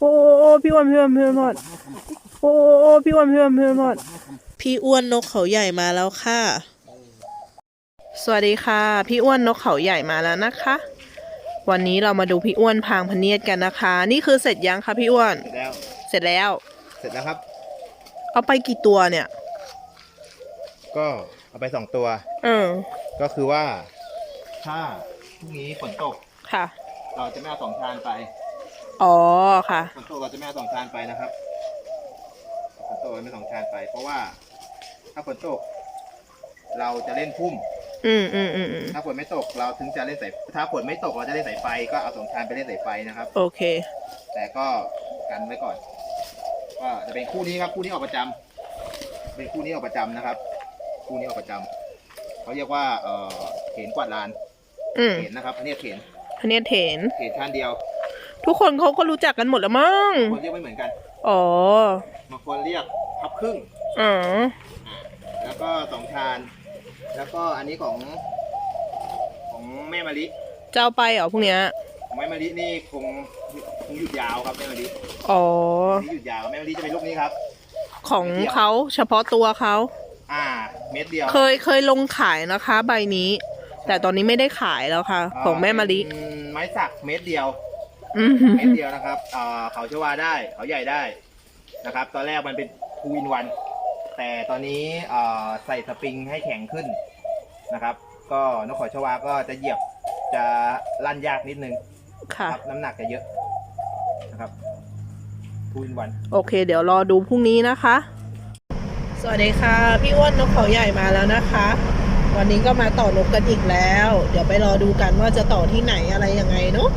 โอ้พี่อ้วนพี่อ้วนพี่อ้วนหมดโอ้พี่อ้วนพี่อ้วนพี่อ้วนหมดพี่อ้วนนกเขาใหญ่มาแล้วค่ะ สวัสดีค่ะ พี่อ้วนนกเขาใหญ่มาแล้วนะคะ วันนี้เรามาดูพี่อ้วนพางพเนียดกันนะคะ นี่คือเสร็จยังคะพี่อ้วนเสร็จแล้ว เสร็จแล้ว เสร็จแล้วครับ เอาไปกี่ตัวเนี่ย ก็เอาไปสองตัว เออ ก็คือว่า ถ้าพรุ่งนี้ฝนตก ค่ะ เราจะไม่เอาสองชานไป อ๋อค่ะฝนตกเราจะไม่เอาสองชานไปนะครับฝนตกเราไม่สองชานไป เพราะว่า ถ้าฝนตก เราจะเล่นพุ่ม อืมอืมอืมอืมถ้าฝนไม่ตกเราถึงจะเล่นสายถ้าฝนไม่ตกเราจะเล่นสายไฟก็เอาสองชานไปเล่นสายไฟนะครับ โอเค แต่ก็กันไว้ก่อน ก็จะเป็นคู่นี้ครับ คู่นี้ออกประจำเป็นคู่นี้ออกประจำนะครับ คู่นี้ออกประจำเขาเรียกว่า เอ่อเขนกวาดลานอืมเขนนะครับอันนี้เขนพะเนียดเถนเขนชานเดียว ทุกคนเขาก็รู้จักกันหมดแล้วมั้ง คนเรียกไม่เหมือนกันอ๋อ บางคนเรียกพับครึ่ง อ๋อ แล้วก็สองชาน แล้วก็อันนี้ของ ของแม่มะลิ เจ้าไปเหรอพวกเนี้ย ของแม่มะลินี่คงคงหยุดยาวครับแม่มะลิอ๋อนี่หยุดยาวแม่มะลิจะเป็นลูกนี้ครับ ของเขาเฉพาะตัวเขา อ่า เม็ดเดียวเคยเคยลงขายนะคะ ใบนี้ แต่ตอนนี้ไม่ได้ขายแล้วค่ะ ของแม่มะลิ เป็นไม้สักเม็ดเดียวอืม เม็ดเดียวนะครับอ่าเขาชวาได้เขาใหญ่ได้นะครับ ตอนแรกมันเป็นทูอินวันแต่ตอนนี้อ่าใส่สปริงให้แข็งขึ้นนะครับ ก็นกเขาชวาก็จะเหยียบจะลั่นยากนิดนึงค่ะ ครับน้ำหนักจะเยอะนะครับทูอินวัน โอเค เดี๋ยวรอดูพรุ่งนี้นะคะ สวัสดีค่ะ พี่อ้วนนกเขาใหญ่มาแล้วนะคะ วันนี้ก็มาต่อนกกันอีกแล้ว เดี๋ยวไปรอดูกันว่าจะต่อที่ไหนอะไรยังไงเนาะ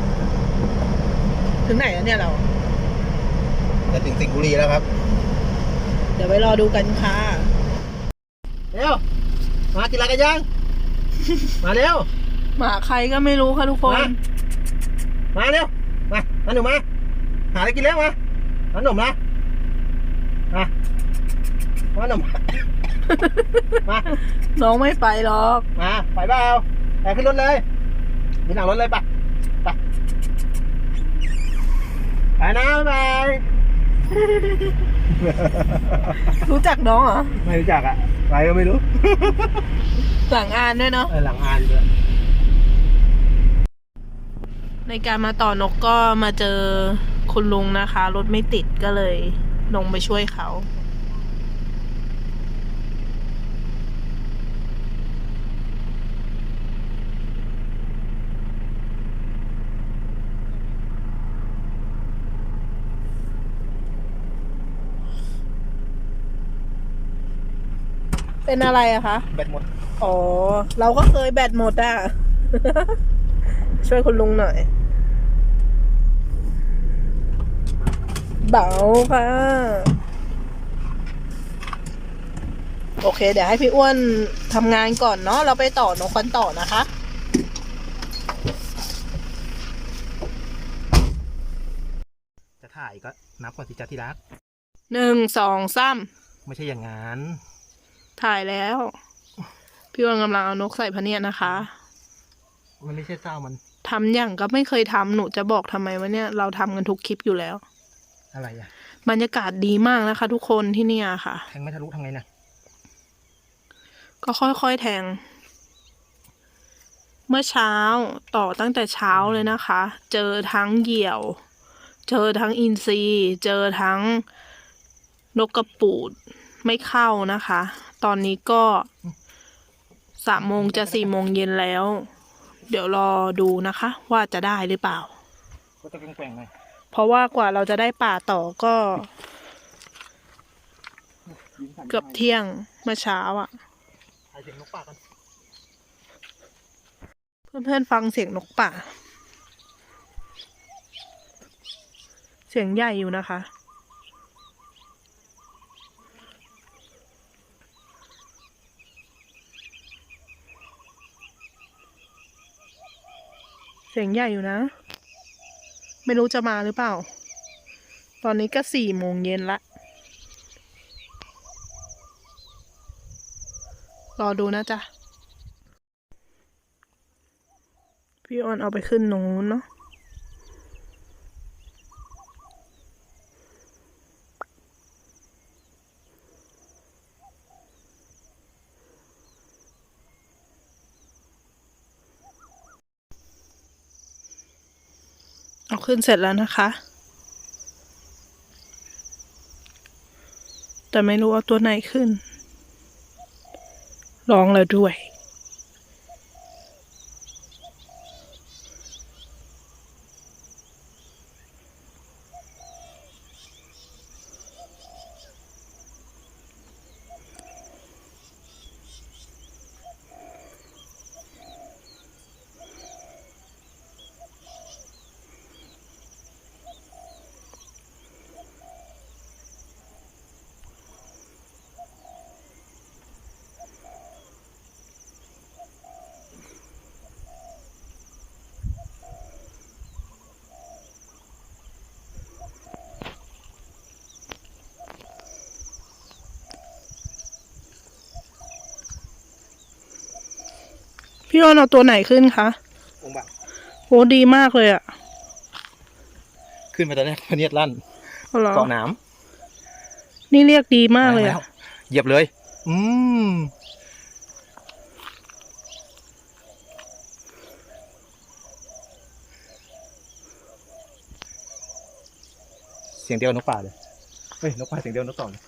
ถึงไหนแล้วเนี่ยเรา จะถึงสิงห์บุรีแล้วครับ เดี๋ยวไปรอดูกันค่ะ เร็ว มากินอะไรกันยัง มาเร็ว หมาใครก็ไม่รู้ค่ะทุกคน มามาเร็ว มามาหนูมา หาอะไรกินแล้วมามาหนุ่มนะมามาหนุ่มมา น้องไม่ไปหรอก มา ไปเปล่าไปขึ้นรถเลยมีหนังรถเลยไปไป ไปนะบ๊ายบายรู้จักน้องเหรอ ไม่รู้จักอะไปก็ไม่รู้ หลังอ่านด้วยเนาะ เออหลังอ่านด้วยในการมาต่อนกก็มาเจอคุณลุงนะคะ รถไม่ติดก็เลยลงไปช่วยเขา เป็นอะไรอะคะแบตหมด อ๋อ เราก็เคยแบตหมดอะช่วยคุณลุงหน่อย เบาค่ะ โอเค เดี๋ยวให้พี่อ้วนทำงานก่อนเนาะเราไปต่อนกกันต่อนะคะจะถ่ายก็นับก่อนสิจ้าที่รักหนึ่งสองสามไม่ใช่อย่างนั้น ถ่ายแล้ว พี่อ้วนกำลังเอานกใส่พะเนียดนะคะ มันไม่ใช่เศร้ามันทำอย่างก็ไม่เคยทำหนูจะบอกทำไมวะเนี่ยเราทำกันทุกคลิปอยู่แล้ว อะไรอะบรรยากาศดีมากนะคะ ทุกคนที่เนี่ยค่ะ แทงไม่ทะลุทำไงนะก็ค่อยๆแทง เมื่อเช้าต่อตั้งแต่เช้าเลยนะคะ เจอทั้งเหยี่ยว เจอทั้งอินทรีเจอทั้งนกกระปูดไม่เข้านะคะ ตอนนี้ก็สามโมงจะสี่โมงเย็นแล้ว เดี๋ยวรอดูนะคะ ว่าจะได้หรือเปล่า ก็จะแกว่งๆหน่อยเพราะว่ากว่าเราจะได้ป่าต่อก็ เกือบเที่ยงเมื่อเช้าอะ่ะถ่ายเสียงนกป่ากันเพื่อนๆฟังเสียงนกป่า เสียงใหญ่อยู่นะคะ เสียงใหญ่อยู่นะ ไม่รู้จะมาหรือเปล่า ตอนนี้ก็สี่โมงเย็นละ รอดูนะจ๊ะ พี่ออนเอาไปขึ้นตรงนู้นเนาะ เอาขึ้นเสร็จแล้วนะคะ แต่ไม่รู้เอาตัวไหนขึ้น ลองแล้วด้วย พี่โอนเอาตัวไหนขึ้นคะองค์บะโอ้ดีมากเลยอะขึ้นมาตอนแรกพเนียดลั่นเอาเหรอเกาะหนามนี่เรียกดีมากเลยแวอะเหยียบเลย อืมเสียงเดียวกับนกป่าเลยเฮ้ยนกป่าเสียงเดียวนกต่อเลย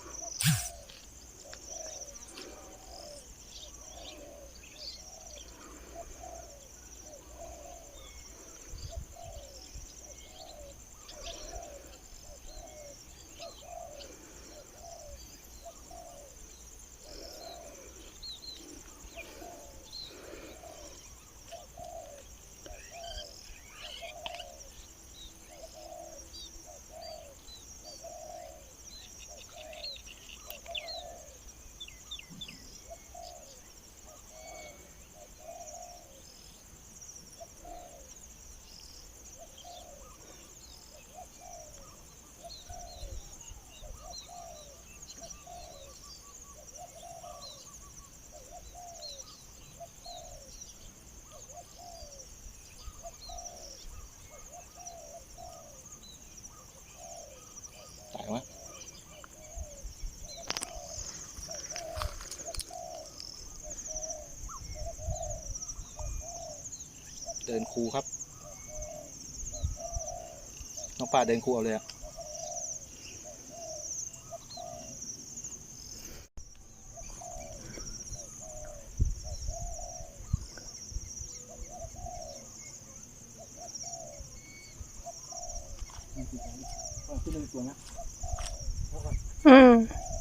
ดินคูครับน้องป่าเดินคูเอาเลยอะขึ้น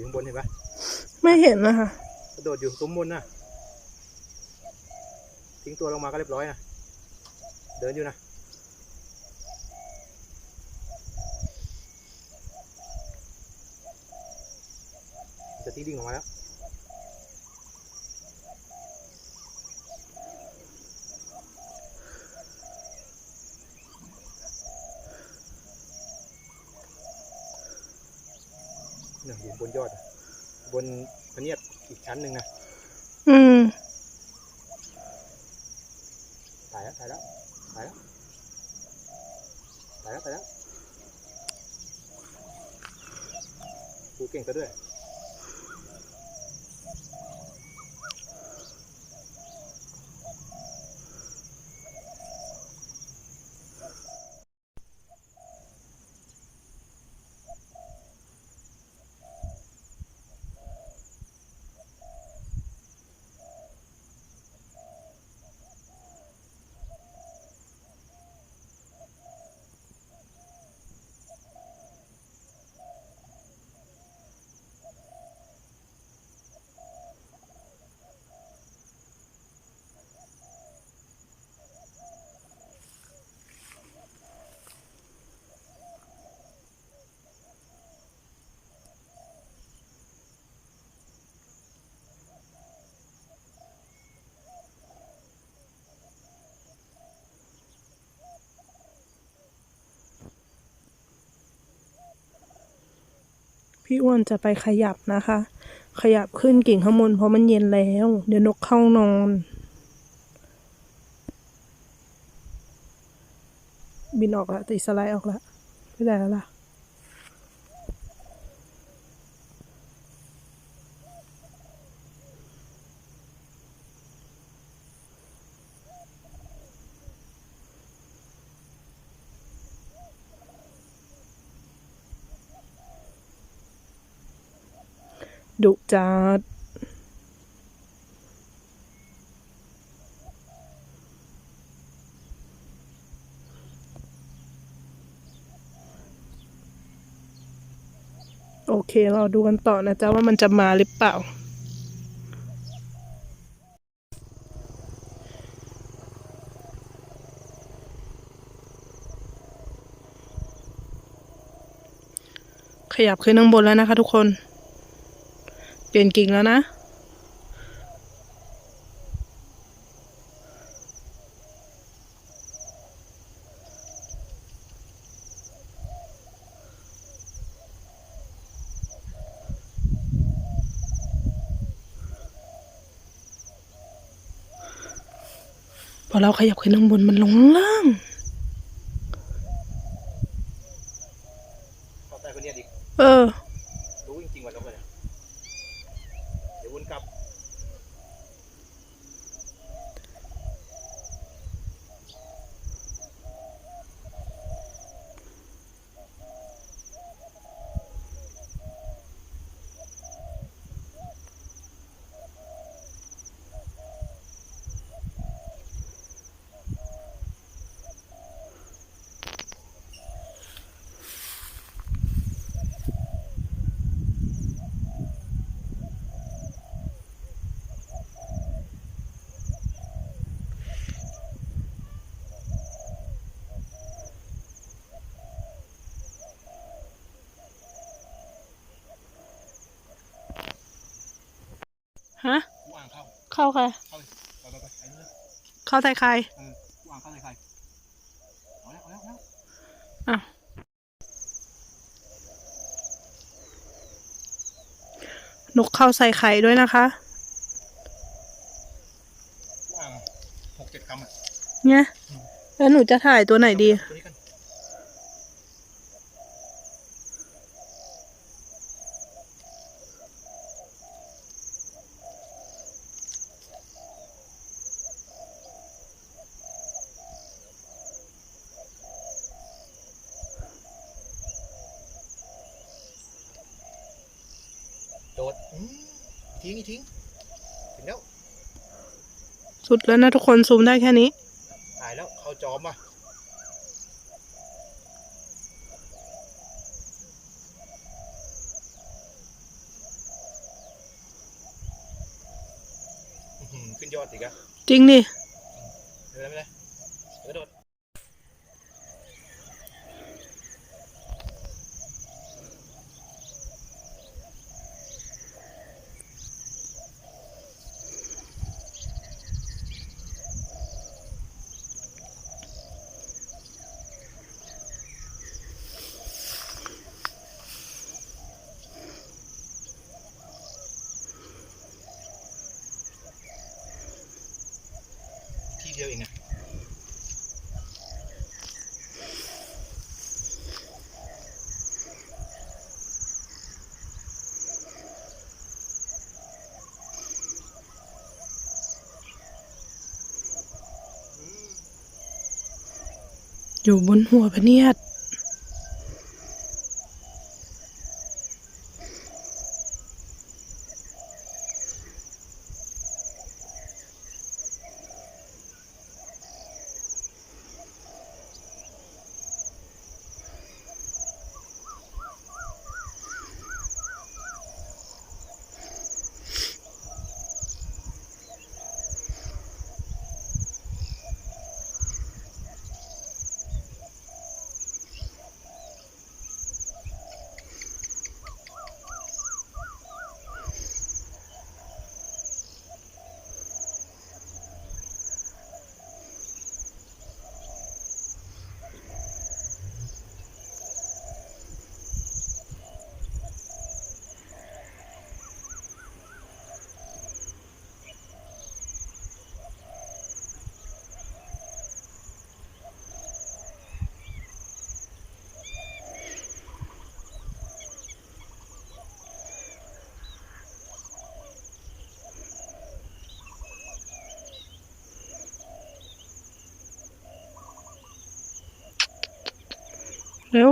อืมป่าอยู่ข้างบนเห็นปะไม่เห็นนะคะกระโดดอยู่ตุ้มบนน่ะทิ้งตัวลงมาก็เรียบร้อยนะเดินอยู่นะจะทิ้งดิ่งออกมาแล้ว เนี่ยอยู่ บนยอดอะบนพะเนียดอีกชั้นหนึ่งนะอืมตายแล้วตายแล้วตายแล้วตายแล้วตายแล้วกูเก่งซะด้วย พี่อ้วนจะไปขยับนะคะ ขยับขึ้นกิ่งข้างบนเพราะมันเย็นแล้ว เดี๋ยวนกเข้านอน บินออกละติสไลด์ออกละไปไหนแล้วล่ะ ดุจัดโอเค เราดูกันต่อนะจ๊ะ ว่ามันจะมาหรือเปล่า ขยับขึ้นข้างบนแล้วนะคะทุกคน เปลี่ยนกิ่งแล้วนะ พอเราขยับขึ้นข้างบนมันลงล่าง เข้าใต้คนเนี้ยดิ เออ รู้จริงๆว่านกอะไรเดี๋ยววนกลับ ฮะกูอ่างเข้าเข้าใครเข้าไปไปไปไปเลยเข้าใส่ใครเออกูอ่างเข้าเลยใครเอาแล้วเอาแล้วเอาแล้วอะนกเข้าใส่ไข่ด้วยนะคะ กูอ่างหกเจ็ดกรัมอะเนี่ยแล้วหนูจะถ่ายตัวไหนดี ตัวนี้ ดดอืมทิ้งอีกทิ้งถึงแล้วสุดแล้วนะทุกคนซูมได้แค่นี้ตายแล้วเข้าจอมว่ะอื้อหือขึ้นยอดอีกอะจริงดิ ไม่เป็นไรไม่เป็นไรกระโดด ที่เดียวเองอะ อยู่บนหัวพเนียด เร็ว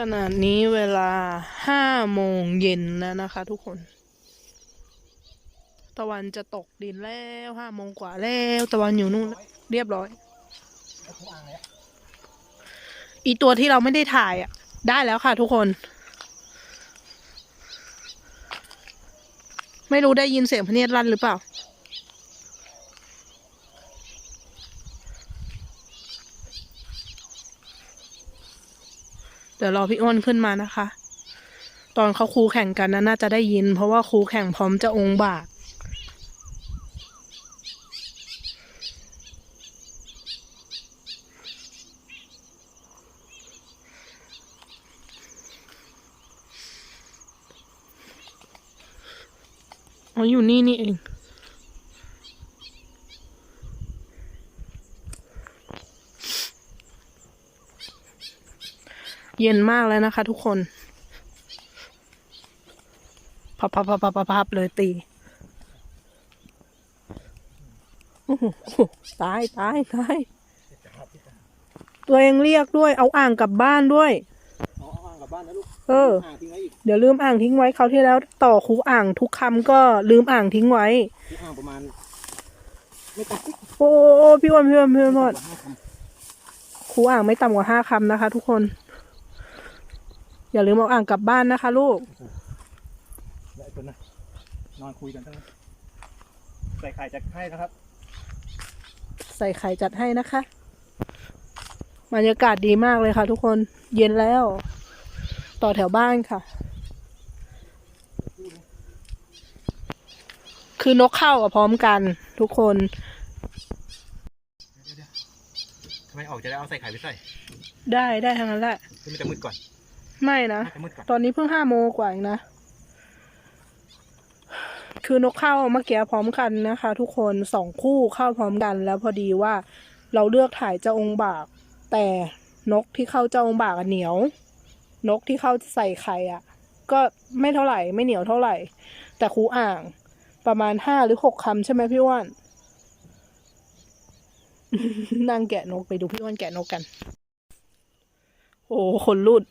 ขนาดนี้เวลาห้าโมงเย็นแล้วนะคะทุกคน ตะวันจะตกดินแล้วห้าโมงกว่าแล้ว ตะวันอยู่นู่นเรียบร้อย อีตัวที่เราไม่ได้ถ่ายอะ ได้แล้วค่ะทุกคน ไม่รู้ได้ยินเสียงพเนียดรันหรือเปล่า เดี๋ยวรอพี่อ้นขึ้นมานะคะ ตอนเขาครูแข่งกันนะน่าจะได้ยิน เพราะว่าครูแข่งพร้อมจะองค์บากอ๋ออยู่นี่นี่เอง เย็นมากแล้วนะคะทุกคน พับพับพับพับพับเลยตีโอ้โหตายตายตายตัวเองเรียกด้วย เอาอ่างกลับบ้านด้วยอ๋อเอากลับบ้านนะลูก เออ เดี๋ยวลืมอ่างทิ้งไว้เขาวที่แล้วต่อคูอ่างทุกคำก็ลืมอ่างทิ้งไว้อ่างประมาณไม่ต่ำโอ้โอ้พี่อ้วันพี่อ้วันพี่อ้วันห้าคครูอ่างไม่ต่ำกว่าห้าคำนะคะทุกคน อย่าลืมเอาอ่างกลับบ้านนะคะลูกำและไอ้ตัวนะนอนคุยกันตั้งนั้นใส่ไข่จะให้นะครับ ใส่ไข่จัดให้นะคะบรรยากาศดีมากเลยค่ะ ทุกคนเย็นแล้ว ต่อแถวบ้านค่ะ คือนกเข้ากับพร้อมกันทุกคนทำไมออกจะได้เอาใส่ไข่ไปใส่ ได้ได้ทั้งนั้นแหละคือมันจะมืดก่อน ไม่นะ น่าจะมืดก่อนตอนนี้เพิ่งห้าโมงกว่าเองนะ คือนกเข้าเมื่อกี้พร้อมกันนะคะ ทุกคนสองคู่เข้าพร้อมกัน แล้วพอดีว่าเราเลือกถ่ายเจ้าองค์บาก แต่นกที่เข้าเจ้าองค์บากอะเหนียว นกที่เข้าใส่ไข่อะก็ไม่เท่าไหร่ไม่เหนียวเท่าไหร่ แต่ครูอ่างประมาณห้าหรือหกคำใช่ไหมพี่อ้วน นั่งแกะนกไปดูพี่อ้วนแกะนกกัน โอ้คนรุด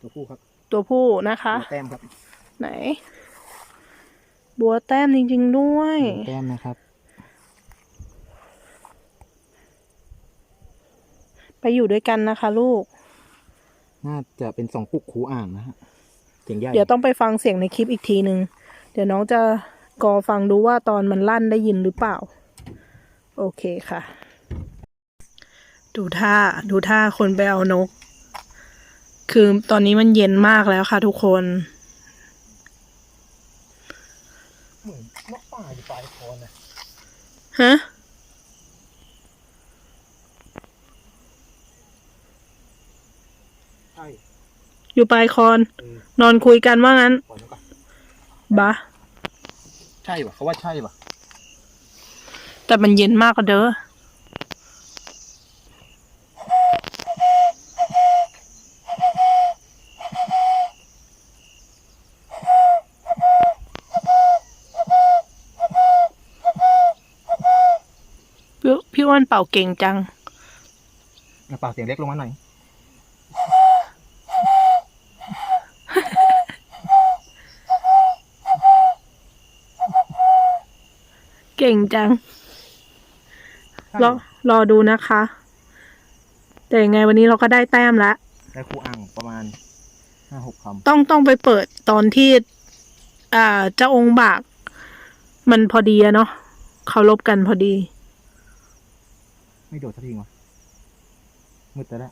ตัวผู้ครับ ตัวผู้นะคะตัวแต้มครับ ไหน บัวแต้มจริง ๆ ด้วยตัวแต้มนะครับ ไปอยู่ด้วยกันนะคะ ลูก น่าจะเป็นสองปุกคูอ่างนะฮะเสียงใหญ่เดี๋ยวต้องไปฟังเสียงในคลิปอีกทีนึงเดี๋ยวน้องจะกอฟังดูว่าตอนมันลั่นได้ยินหรือเปล่า โอเคค่ะ ดูท่า ดูท่าคนไปเอานก คือตอนนี้มันเย็นมากแล้วค่ะทุกคนเหมือนนกป่าอยู่ปลายคอนะฮะใช่อยู่ปลายคอน เออนอนคุยกันว่างั้น ปล่อยมันก่อนบะ ใช่ป่ะเขาว่าใช่ป่ะแต่มันเย็นมากอะเด้อ พี่พี่อ้วนเป่าเก่งจังเอาเปล่าเสียงเล็กลงมาหน่อย เก่งจัง รอรอดูนะคะ แต่ยังไงวันนี้เราก็ได้แต้มแล้วได้คูอ่างประมาณห้าหกคต้องต้องไปเปิดตอนที่ อ่าเจ้าองค์บาก มันพอดีอะเนาะเขารบกันพอดีำ ไม่โดดสักทีวะมืดแต่ละ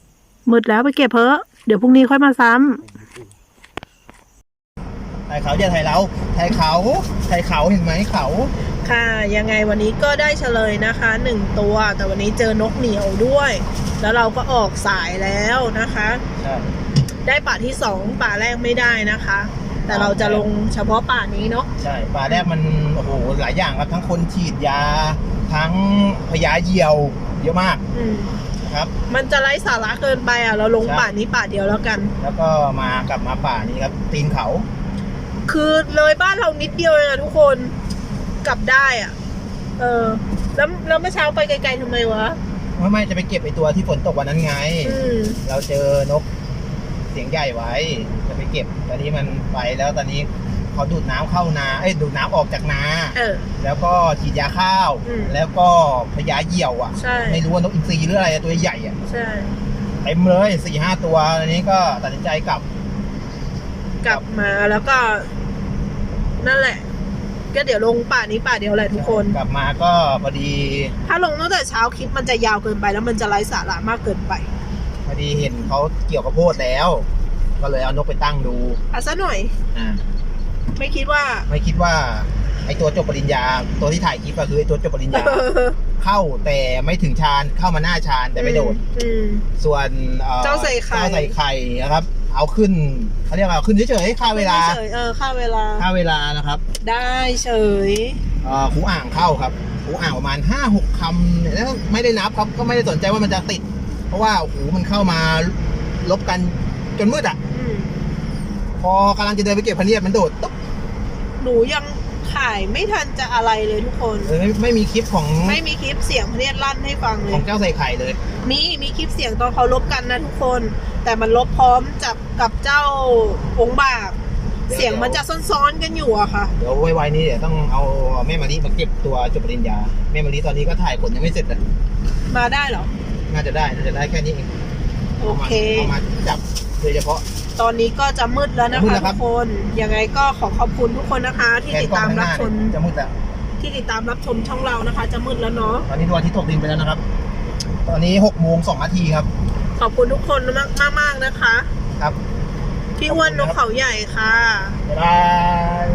มืดแล้วไปเก็บเพอะเดี๋ยวพรุ่งนี้ค่อยมาซ้ถ่ายเขาอย่าถ่ายเราถ่ายเขาถ่ายเขาเห็นไหมเขาค่ะ ยังไงวันนี้ก็ได้เฉลยนะคะหนึ่งตัว แต่วันนี้เจอนกเหนียวด้วย แล้วเราก็ออกสายแล้วนะคะ ใช่ได้ป่าที่สองป่าแรกไม่ได้นะคะ แต่เราจะลงเฉพาะป่านี้เนาะใช่ปลาแรกมันโอ้โหหลายอย่างครับทั้งคนฉีดยา ทั้งพยาเหยี่ยว เยอะมากอืมครับ มันจะไร้สาระเกินไปอะ เราลงใช่ ป่านี้ป่าเดียวแล้วกัน แล้วก็มากลับมาป่านี้ครับ ตีนเขา คือเลยบ้านเรานิดเดียวเองอะทุกคนกลับได้อะ เออ แล้วแล้วเมื่อเช้าไปไกลๆทำไมวะ ไม่ไม่จะไปเก็บไอตัวที่ฝนตกวันนั้นไง อืม เราเจอนกเสียงใหญ่ไว้ จะไปเก็บตอนนี้มันไปแล้วตอนนี้ เขาดูดน้ำเข้านาเอ้ยดูดน้ำออกจากนาเออ แล้วก็ฉีดยาข้าว อืมแล้วก็พยาเหยี่ยวอะ ใช่ ไม่รู้ว่านกอินทรีหรืออะไรอะตัวใหญ่อะใช่เต็มเลยสี่ห้าตัวอันนี้ก็ตัดสินใจกลับ กลับมาแล้วก็ นั่นแหละ ก็เดี๋ยวลงป่านี้ป่าเดียวแหละทุกคน กลับมาก็พอดีถ้าลงตั้งแต่เช้าคลิปมันจะยาวเกินไป แล้วมันจะไร้สาระมากเกินไปพอดีเห็นเขาเกี่ยวกับโพดแล้ว ก็เลยเอานกไปตั้งดู อะซะหน่อย อ่า ไม่คิดว่า ไม่คิดว่าไอตัวจบปริญญา ตัวที่ถ่ายคลิปก็คือไอตัวจบปริญญา เข้าแต่ไม่ถึงชานเข้ามาหน้าชานแต่ไม่โดดอืม ส่วนอ่อเจ้าใส่ไข่ เจ้าใส่ไข่นะครับ เอาขึ้นเขาเรียกว่าเอาขึ้นเฉยๆค่าเวลาเฉยๆเออค่าเวลา ค่าเวลานะครับได้เฉย เอ่อหูอ่างเข้าครับหูอ่างประมาณห้าหกคำเนี่ยแล้วไม่ได้นับครับก็ไม่ได้สนใจว่ามันจะติด เพราะว่าหูมันเข้ามาลบกันจนมืดอะ อืม พอกำลังจะเดินไปเก็บพะเนียดมันโดดตุ๊บ หนูยังถ่ายไม่ทันจะอะไรเลยทุกคนเลยไม่ไม่มีคลิปของไม่มีคลิปเสียงพระเนตรลั่นให้ฟังเลขอย งเจ้าใส่ไข่เลย มีมีคลิปเสียงตอนเขาลบกันนะทุกคน แต่มันลบพร้อมจับกับเจ้าองค์บาก เดี๋ยว เสียงมันจะซ้อนๆกันอยู่อะค่ะ เดี๋ยวไวๆนี้เดี๋ยวต้องเอาแม่มะลิมาเก็บตัวจบปริญญาแม่มะลิตอนนี้ก็ถ่ายผลยังไม่เสร็จเลยมาได้เหรอ น่าจะได้น่าจะได้แค่นี้เองโอเคเอามาจับโดยเฉพาะ ตอนนี้ก็จะมืดแล้วนะมืดคะแล้วครัทุบ กคนยังไงก็ขอขอบคุณทุกคนนะคะ ที่แทนติดกล้องตามข้างหรับน้าชมเนี่ยจะมืดแล้วที่ติดตามรับชมช่องเรานะคะ จะมืดแล้วเนาะตอนนี้ดวงอาทิตย์ตกดินไปแล้วนะครับ ตอนนี้หกโมงสองนาทีครับ ขอบคุณทุกคนมากมากๆนะคะ ครับพี่อ้วนนกเขาใหญ่ค่ะ บ๊ายบาย